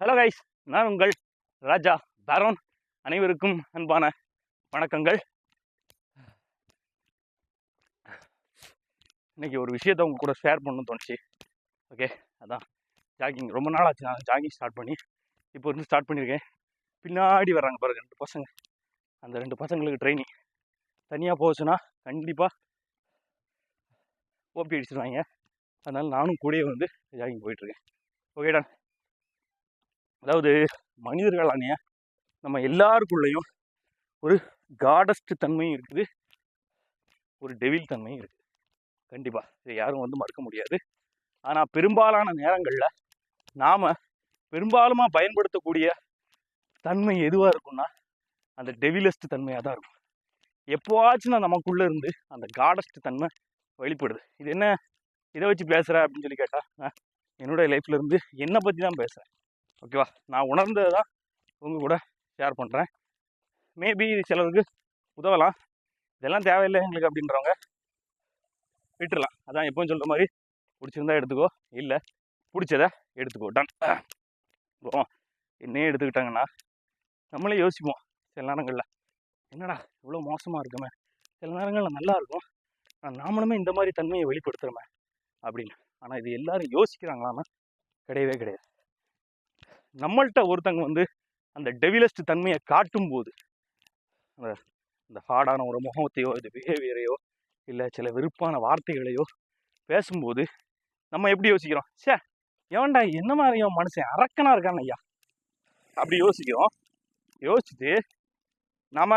Hello guys நான் உங்கள் ராஜா பேரோன் அனைவருக்கும் அன்பான வணக்கங்கள். இன்னைக்கு ஒரு விஷயத்த உங்க கூட ஷேர் பண்ணணும்னு தோணுச்சு. ஓகே அதான். ஜாகிங் ரொம்ப நாள் ஆச்சு நான் ஜாகிங் ஸ்டார்ட் பண்ணி இப்போ இருந்து ஸ்டார்ட் பண்ணியிருக்கேன் பின்னாடி வர்றாங்க பாருங்க ரெண்டு பசங்க. அந்த ரெண்டு பசங்களுக்கு ட்ரைனிங் தனியாக போச்சுன்னா கண்டிப்பாக ஓபி அடிச்சிருவாங்க அதனால நானும் கூடயே வந்து ஜாகிங் போயிட்டுருக்கேன் ஓகேடா அதாவது மனிதர்களானே நம்ம எல்லாருக்குள்ளேயும் ஒரு காடஸ்ட் தன்மையும் இருக்குது. ஒரு டெவில் தன்மையும் இருக்குது. கண்டிப்பாக இதை யாரும் வந்து மறுக்க முடியாது. ஆனால் பெரும்பாலான நேரங்களில் நாம் பெரும்பாலுமா பயன்படுத்தக்கூடிய தன்மை எதுவாக இருக்கும்னா அந்த டெவிலஸ்ட் தன்மையாக தான் இருக்கும். எப்போவாச்சும் நான் நமக்குள்ளே இருந்து அந்த காடஸ்ட் தன்மை வெளிப்படுது. இது என்ன? இதை வச்சு பேசுகிற அப்படின்னு சொல்லி கேட்டால் நான் என்னுடைய லைஃப்ல இருந்து என்னை பற்றி தான் பேசுகிறேன் ஓகேவா? நான் உணர்ந்ததை தான் உங்கள் கூட ஷேர் பண்ணுறேன் மேபி இது சிலருக்கு உதவலாம். இதெல்லாம் தேவையில்லை எங்களுக்கு அப்படின்றவங்க விட்டுறலாம். அதான் எப்பவும் சொல்கிற மாதிரி பிடிச்சிருந்தா எடுத்துக்கோ இல்லை பிடிச்சத எடுத்துக்கோ. டன் இப்போ என்னையே எடுத்துக்கிட்டாங்கன்னா நம்மளே யோசிப்போம் சில நேரங்களில். என்னடா இவ்வளோ மோசமாக இருக்குமே. சில நேரங்களில் நல்லா இருக்கும். ஆனால் நாமளுமே இந்த மாதிரி தன்மையை வெளிப்படுத்துகிறோமே அப்படின்னு. ஆனால் இது எல்லாரும் யோசிக்கிறாங்களான்னா கிடையவே கிடையாது. நம்மள்கிட்ட ஒருத்தங்க வந்து அந்த டெவிலஸ்ட் தன்மையை காட்டும் போது அந்த இந்த ஹார்டான ஒரு முகத்தையோ இது பிஹேவியரையோ இல்லை சில வெறுப்பான வார்த்தைகளையோ பேசும்போது நம்ம எப்படி யோசிக்கிறோம்? சே ஏன்டா என்ன மாதிரியோ மனுஷன் அரக்கனாக இருக்கான் ஐயா. அப்படி யோசிக்கிறோம். யோசிச்சுட்டு நாம்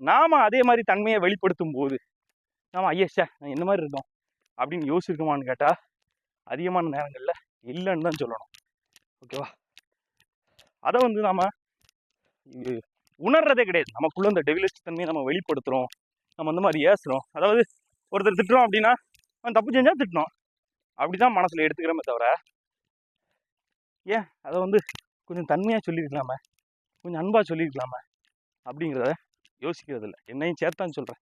நாம அதே மாதிரி தன்மையை வெளிப்படுத்தும் போது நாம் ஐயா சே நான் என்ன மாதிரி இருந்தோம்? அப்படின்னு யோசிச்சிருக்கோமான்னு கேட்டால் அதிகமான நேரங்களில் இல்லைன்னு தான் சொல்லணும். ஓகேவா? அதை வந்து நாம இது உணர்றதே கிடையாது. நமக்குள்ள இந்த டெவிலிஸ்ட் தன்மையை நம்ம வெளிப்படுத்துகிறோம் நம்ம இந்த மாதிரி ஏசுகிறோம் அதாவது ஒருத்தர் திட்டுறோம் அப்படின்னா அவன் தப்பு செஞ்சால் திட்டணும். அப்படி தான் மனசில் எடுத்துக்கிறோமே தவிர ஏன்? அதை வந்து கொஞ்சம் தன்மையாக சொல்லியிருக்கலாமே கொஞ்சம் அன்பாக சொல்லியிருக்கலாமே அப்படிங்கிறத யோசிக்கிறது இல்லை என்னையும் சேர்த்தான்னு சொல்கிறேன்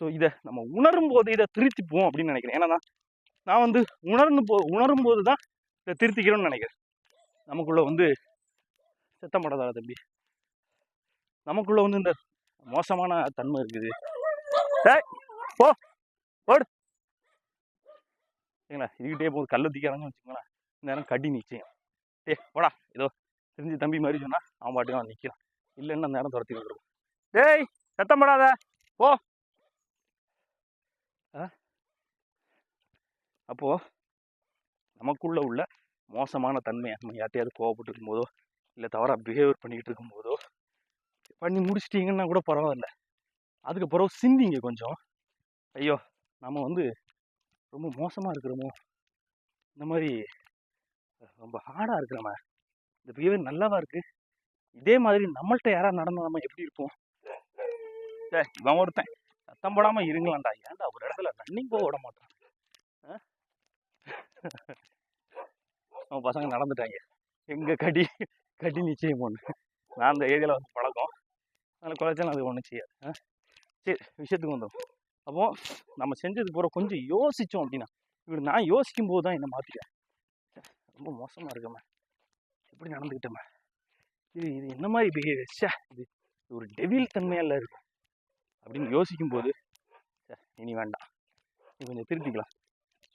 ஸோ இதை நம்ம உணரும் போது இதை திருத்திப்போம் அப்படின்னு நினைக்கிறேன். ஏன்னா நான் நான் வந்து உணர்ந்து போ உணரும் போது தான் இதை திருத்திக்கிறோம்னு நினைக்கிறேன். நமக்குள்ளே வந்து சத்தம் போடாத தம்பி. நமக்குள்ளே வந்து இந்த மோசமான தன்மை இருக்குது. டேய், போ ஓடு. சரிங்களா இதுக்கிட்டே போ கல்ல தூக்கிறாங்கன்னு வச்சுக்கோங்களேன். இந்த நேரம் கடி நிச்சயம். டே போடா ஏதோ தெரிஞ்சு தம்பி மாதிரி சொன்னால் அவன் பாட்டுக்கு அவன் நிற்கிறான் இல்லைன்னா அந்த நேரம் துரத்தி வந்துடும் டேய் சத்தம் போடாத. போ. ஆ? நமக்குள்ளே உள்ள மோசமான தன்மையை நம்ம யார்ட்டையாவது கோவப்பட்டு இருக்கும்போதோ இல்லை தவறாக பிஹேவியர் பண்ணிக்கிட்டு இருக்கும்போதோ பண்ணி முடிச்சிட்டிங்கன்னா கூட பரவாயில்ல. அதுக்கு பிறகு சிந்திங்க கொஞ்சம். ஐயோ நம்ம வந்து ரொம்ப மோசமாக இருக்கிறோமோ? இந்த மாதிரி ரொம்ப ஹார்டாக இருக்கிறோமே? இந்த பிஹேவியர் நல்லாவா இருக்குது இதே மாதிரி நம்மள்கிட்ட யாராவது நடந்தால் நம்ம எப்படி இருப்போம்? டேய், இவன் ஒருத்தன். சத்தம் போடாமல் இருங்களாண்டா. ஏன்டா ஒரு இடத்துல ரன்னிங் போக விட மாட்டான்? ஆ? அவன் பசங்க நடந்துட்டாங்க. எங்கே கடி கடி நிச்சயம் ஒன்று நான் அந்த ஏரியாவில் வந்து பழக்கம். அதனால் குறைச்சாலும் அது ஒன்றும் செய்யாது. சரி விஷயத்துக்கு வந்தோம். அப்போது நம்ம செஞ்சது போகிற கொஞ்சம் யோசித்தோம் அப்படின்னா இப்படி நான் யோசிக்கும் போது தான் என்னை மாற்றிட்டேன் ரொம்ப மோசமாக இருக்கமே எப்படி நடந்துக்கிட்டோமே இது இது என்ன மாதிரி பிஹேவியர் ச்சே இது இது ஒரு டெவில் தன்மையால இருக்கும். அப்படின்னு யோசிக்கும் போது ச்சே, இனி வேண்டாம். இது கொஞ்சம் திருத்திக்கலாம்.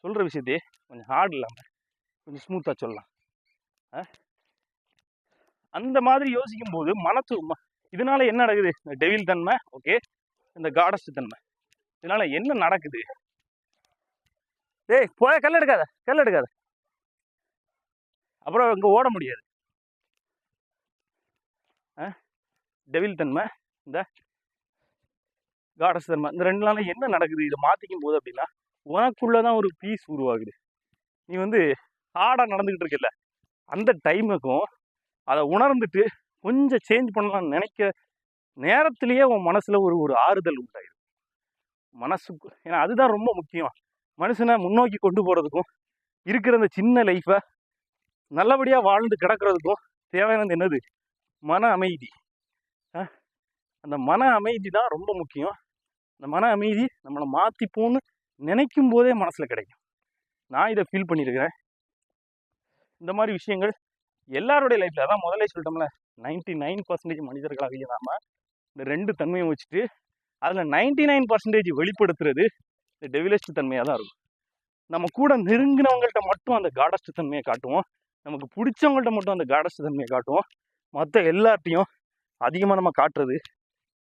சொல்கிற விஷயத்தையே கொஞ்சம் ஹார்ட் இல்லாமல் கொஞ்சம் ஸ்மூத்தாக சொல்லலாம். ஆ? அந்த மாதிரி யோசிக்கும் போது மனத்து ம- இதனால என்ன நடக்குது? இந்த டெவில் தன்மை ஓகே இந்த காடஸ் தன்மை. இதனால என்ன நடக்குது? டேய் போய கல் எடுக்காத கல் எடுக்காத. அப்புறம் இங்கே ஓட முடியாது. ஆ? டெவில் தன்மை இந்த காடஸ் தன்மை இந்த ரெண்டு நாளில் என்ன நடக்குது? இதை மாற்றிக்கும் போது அப்படின்னா உனக்குள்ளே தான் ஒரு பீஸ் உருவாகுது. நீ வந்து ஹார்டாக நடந்துக்கிட்டு இருக்குல்ல அந்த டைமுக்கும் அதை உணர்ந்துட்டு கொஞ்சம் சேஞ்ச் பண்ணலாம்னு நினைக்க நேரத்திலேயே உன் மனசில் ஒரு ஒரு ஆறுதல் உண்டாயிடும். மனசுக்கு ஏன்னா அதுதான் ரொம்ப முக்கியம். மனுஷனை முன்னோக்கி கொண்டு போகிறதுக்கும் இருக்கிற அந்த சின்ன லைஃப்பை நல்லபடியாக வாழ்ந்து கிடக்கிறதுக்கும் தேவையானது என்னது? மன அமைதி. அந்த மன அமைதி தான் ரொம்ப முக்கியம். அந்த மன அமைதி நம்மளை மாற்றிப்போன்னு நினைக்கும் போதே மனசில் கிடைக்கும். நான் இதை ஃபீல் பண்ணியிருக்கிறேன். இந்த மாதிரி விஷயங்கள் எல்லாருடைய லைஃப்பில் அதான் முதல்ல சொல்லிட்டோம்ல நைன்டி நைன் பர்சன்டேஜ் மனிதர்களாகிய நாம இந்த ரெண்டு தன்மையை வச்சுட்டு அதில் நைன்டி நைன் பர்சன்டேஜ் வெளிப்படுத்துறது இந்த டெவிலஸ்ட் தன்மையாக தான் இருக்கும். நம்ம கூட நெருங்கினவங்கள்ட்ட மட்டும் அந்த காடஸ்ட் தன்மையை காட்டுவோம். நமக்கு பிடிச்சவங்கள்ட்ட மட்டும் அந்த காடஸ்ட் தன்மையை காட்டுவோம். மற்ற எல்லார்ட்டையும் அதிகமாக நம்ம காட்டுறது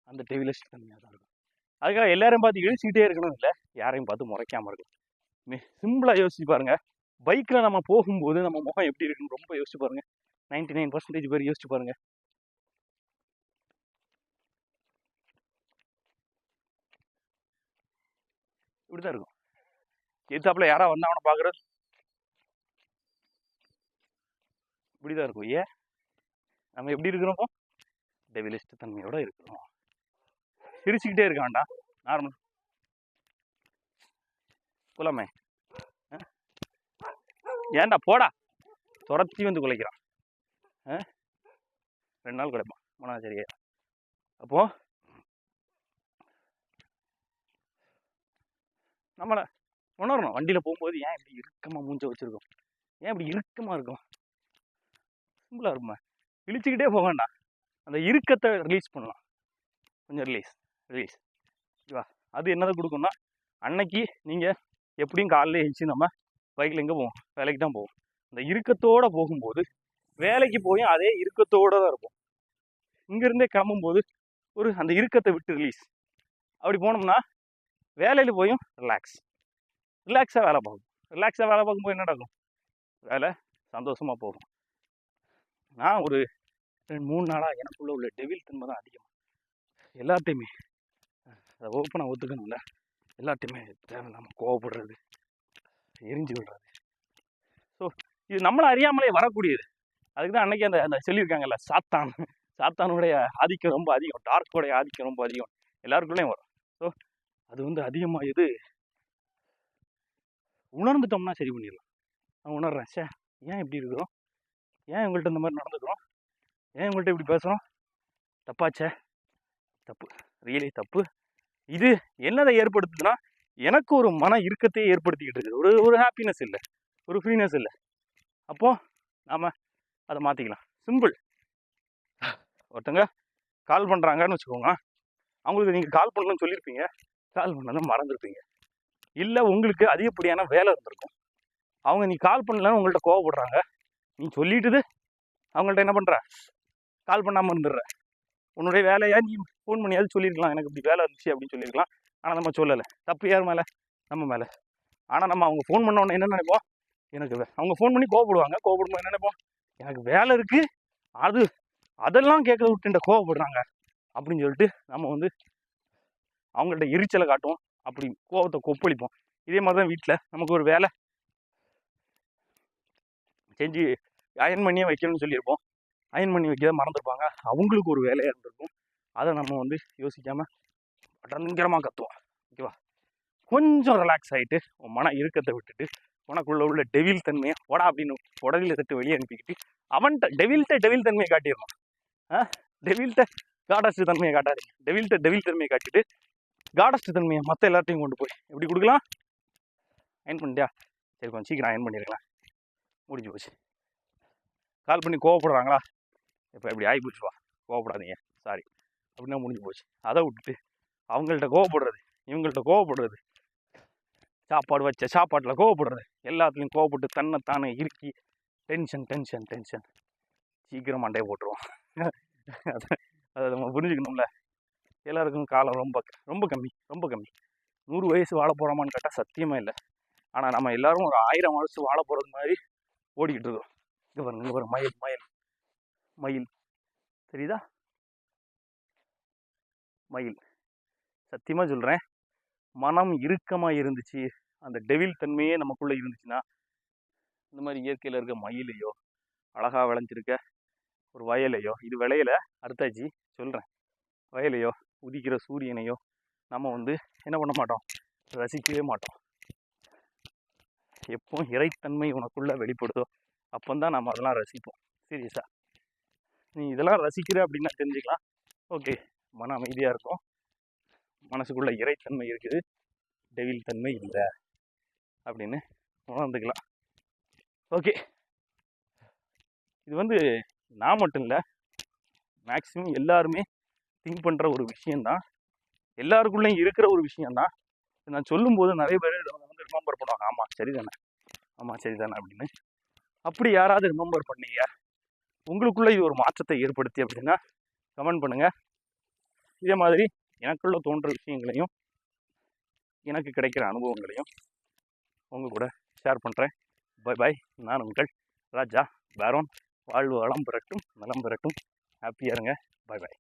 அந்த டெவிலஸ்ட் தன்மையாக தான் இருக்கும். அதுக்காக எல்லாரையும் பார்த்து இழிச்சிக்கிட்டே இருக்கணும் இல்லை யாரையும் பார்த்து முறைக்காமல் இருக்கும் சிம்பிளாக யோசிச்சு பாருங்கள் பைக்கில் நம்ம போகும்போது நம்ம முகம் எப்படி இருக்குன்னு ரொம்ப யோசிச்சு பாருங்க. நைன்டி நைன் பர்சன்டேஜ் பேர் யோசிச்சு பாருங்க. இப்படிதான் இருக்கும். எத்தாப்புல யாரா வந்தா அவனை பாக்குறது. இப்படிதான் இருக்கும். ஏன்? நம்ம எப்படி இருக்கிறோம்? டெவிலிஸ்ட் தன்மையோட இருக்கிறோம். சிரிச்சுக்கிட்டே இருக்க வேண்டாம். நார்மல் போலாமே. ஏன்டா போடா. துரத்தி வந்து குலைக்கிறான். ரெண்டு நாள் குலைப்பான். மனா சரியா. அப்போ? நம்மளை உணரணும். வண்டியில் போகும்போது ஏன் இப்படி இறுக்கமாக மூஞ்ச வச்சுருக்கோம்? ஏன் இப்படி இறுக்கமாக இருக்கும்? சிம்பிளாக இருக்குமா இழிச்சுக்கிட்டே போக வேண்டாம். அந்த இறுக்கத்தை ரிலீஸ் பண்ணலாம். கொஞ்சம் ரிலீஸ் ரிலீஸ் ஓகேவா அது என்னதை கொடுக்கும்னா அன்னைக்கு நீங்கள் எப்படியும் காலையில் எழுச்சி நம்ம பைக்கில் எங்கே போவோம்? வேலைக்கு தான் போவோம். அந்த இறுக்கத்தோடு போகும்போது வேலைக்கு போய் அதே இறுக்கத்தோடு தான் இருப்போம். இங்கேருந்தே கிளம்பும்போது ஒரு அந்த இறுக்கத்தை விட்டு ரிலீஸ் அப்படி போனோம்னா வேலையில் போயும் ரிலாக்ஸ் ரிலாக்ஸாக வேலை பார்க்கும். ரிலாக்ஸாக வேலை பார்க்கும்போது என்ன நடக்கும்? வேலை சந்தோஷமாக போகும். நான் ஒரு ரெண்டு மூணு நாளாக எனக்குள்ளே உள்ள டெவில் தன்மை தான் அதிகம். எல்லாத்தையுமே அதை ஓப்பனாக ஒத்துக்கணும்ல. எல்லாத்தையுமே தேவையில்லாமல் கோவப்படுறது. எரிஞ்சு விடுறது. ஸோ இது நம்மளை அறியாமலே வரக்கூடியது. அதுக்கு தான் அன்னைக்கு அந்த அந்த சொல்லியிருக்காங்கல்ல சாத்தான். சாத்தானுடைய ஆதிக்கம் ரொம்ப அதிகம். டார்க்கோடைய ஆதிக்கம் ரொம்ப அதிகம். எல்லாருக்குள்ளேயும் வரும். ஸோ அது வந்து அதிகமாக இது உணர்ந்துட்டோம்னா சரி பண்ணிடலாம். நான் உணர்றேன். சே ஏன் இப்படி இருக்கிறோம் ஏன் இவங்கள்ட்ட இந்த மாதிரி நடந்துக்கிறோம்? ஏன் இவங்கள்ட்ட இப்படி பேசுகிறோம் தப்பாச்சே. தப்பு. ரியலி தப்பு. இது என்னதை ஏற்படுத்துதுன்னா எனக்கு ஒரு மன இறுக்கத்தையே ஏற்படுத்திக்கிட்டு இருக்குது. ஒரு ஒரு ஹாப்பினஸ் இல்லை. ஒரு ஃப்ரீனஸ் இல்லை. அப்போது நாம் அதை மாற்றிக்கலாம் சிம்பிள் ஒருத்தங்க கால் பண்ணுறாங்கன்னு வச்சுக்கோங்க. அவங்களுக்கு நீங்கள் கால் பண்ணலன்னு சொல்லியிருப்பீங்க கால் பண்ணலாம் மறந்துருப்பீங்க. இல்லை உங்களுக்கு அதிகப்படியான வேலை இருந்திருக்கும். அவங்க நீ கால் பண்ணலன்னு உங்கள்கிட்ட கோவப்படுறாங்க. நீ சொல்லிட்டுது அவங்கள்ட்ட என்ன பண்ணுற கால் பண்ணாமல் இருந்துடுற. உன்னுடைய வேலையாக நீ ஃபோன் பண்ணியாவது சொல்லியிருக்கலாம் எனக்கு இப்படி வேலை இருந்துச்சு அப்படின்னு சொல்லியிருக்கலாம் ஆனால் நம்ம சொல்லலை. தப்பு யார் மேலே? நம்ம மேலே. ஆனால் நம்ம அவங்க ஃபோன் பண்ண உடனே என்ன நினைப்போம்? எனக்கு அவங்க ஃபோன் பண்ணி கோவப்படுவாங்க. கோவப்படும்போது என்ன நினைப்போம்? எனக்கு வேலை இருக்குது அது அதெல்லாம் கேட்க விட்டுண்ட கோவப்படுறாங்க. அப்படின்னு சொல்லிட்டு நம்ம வந்து அவங்கள்ட்ட எரிச்சலை காட்டுவோம். அப்படி கோவத்தை கொப்பளிப்போம். இதே மாதிரி தான் வீட்டில் நமக்கு ஒரு வேலை. செஞ்சு அயன் பண்ணியே வைக்கணும்னு சொல்லியிருப்போம். அயன் பண்ணி வைக்க மறந்துருப்பாங்க. அவங்களுக்கு ஒரு வேலையாக இருந்திருக்கும். அதை நம்ம வந்து யோசிக்காமல் பயங்கரமாக கத்துவோம் ஓகேவா கொஞ்சம் ரிலாக்ஸ் ஆகிட்டு உன் மன இறுக்கத்தை விட்டுட்டு உனக்குள்ளே உள்ள டெவில் தன்மையை போடா அப்படின்னு உடலில் தட்டு வெளியே அனுப்பிக்கிட்டு அவன்கிட்ட டெவில்கிட்ட டெவில் தன்மையை காட்டிடணும். ஆ? டெவில்கிட்ட காடஸ்ட் தன்மையை காட்டாதீங்க. டெவில்கிட்ட டெவில் தன்மையை காட்டிட்டு காடஸ்ட் தன்மையை மற்ற எல்லாத்தையும் கொண்டு போய் எப்படி கொடுக்கலாம்? அயன் பண்ணிட்டியா? சரி கொஞ்சம் சீக்கிரம் அயன் பண்ணிருக்கலாம். முடிஞ்சு போச்சு. கால் பண்ணி கோவப்படுறாங்களா? இப்போ இப்படி ஆகி போச்சுவா கோவப்படாதீங்க. சாரி அப்படின்னா முடிஞ்சு போச்சு. அதை விட்டுட்டு அவங்கள்ட்ட கோவப்படுறது இவங்கள்ட்ட கோவப்படுறது. சாப்பாடு வச்ச சாப்பாட்டில் கோவப்படுறது. எல்லாத்துலேயும் கோவப்பட்டு தன்னை தானே இறுக்கி டென்ஷன் டென்ஷன் டென்ஷன் சீக்கிரம் மண்டையை போட்டுருவோம். அதை அதை நம்ம புரிஞ்சுக்கணும்ல. எல்லாருக்கும் காலம் ரொம்ப ரொம்ப கம்மி ரொம்ப கம்மி. நூறு வயசு வாழ போகிறோமான்னு கேட்டால் சத்தியமாக இல்லை. ஆனால் நம்ம எல்லோரும் ஒரு ஆயிரம் வருஷம் வாழ போகிறது மாதிரி ஓடிக்கிட்டு இருக்கோம். இங்கே பாருங்க இங்கே மயில் மயில் மயில். தெரியுதா? மயில். சத்தியமாக சொல்கிறேன் மனம் இறுக்கமாக இருந்துச்சு. அந்த டெவில் தன்மையே நமக்குள்ளே இருந்துச்சுன்னா இந்த மாதிரி இயற்கையில் இருக்க மயிலையோ அழகாக விளைஞ்சிருக்க ஒரு வயலையோ இது விளையலை. அறுத்தாச்சு சொல்கிறேன் வயலையோ உதிக்கிற சூரியனையோ நம்ம வந்து என்ன பண்ண மாட்டோம்? ரசிக்கவே மாட்டோம். எப்போ இறைத்தன்மை உனக்குள்ளே வெளிப்படுதோ அப்போந்தான் நம்ம அதெல்லாம் ரசிப்போம். சீரியஸாக நீ இதெல்லாம் ரசிக்கிற அப்படின்னா தெரிஞ்சுக்கலாம். ஓகே மன அமைதியாக இருக்கும். மனசுக்குள்ள இறைத்தன்மை இருக்குது. டெவில் தன்மை இல்லை. அப்படின்னு உணர்ந்துக்கலாம். ஓகே. இது வந்து நான் மட்டும் இல்லை மேக்ஸிமம் எல்லாருமே திங்க் பண்ணுற ஒரு விஷயந்தான் எல்லாருக்குள்ளேயும் இருக்கிற ஒரு விஷயந்தான் நான் சொல்லும்போது நிறைய பேர் இதை வந்து ரிமெம்பர் பண்ணுவாங்க. ஆமாம் சரிதானே? ஆமாம் சரிதானே அப்படின்னு. அப்படி யாராவது ரிமெம்பர் பண்ணீங்க? உங்களுக்குள்ளே இது ஒரு மாற்றத்தை ஏற்படுத்தி அப்படின்னா கமெண்ட் பண்ணுங்கள் இதே மாதிரி எனக்குள்ள தோன்ற விஷயங்களையும் எனக்கு கிடைக்கிற அனுபவங்களையும் உங்கள் கூட ஷேர் பண்ணுறேன் பை பாய் நான் உங்கள் ராஜா. பேரோன் வாழ்வு வளம் பெறட்டும் நலம் பெறட்டும். ஹாப்பியாக இருங்க. Bye bye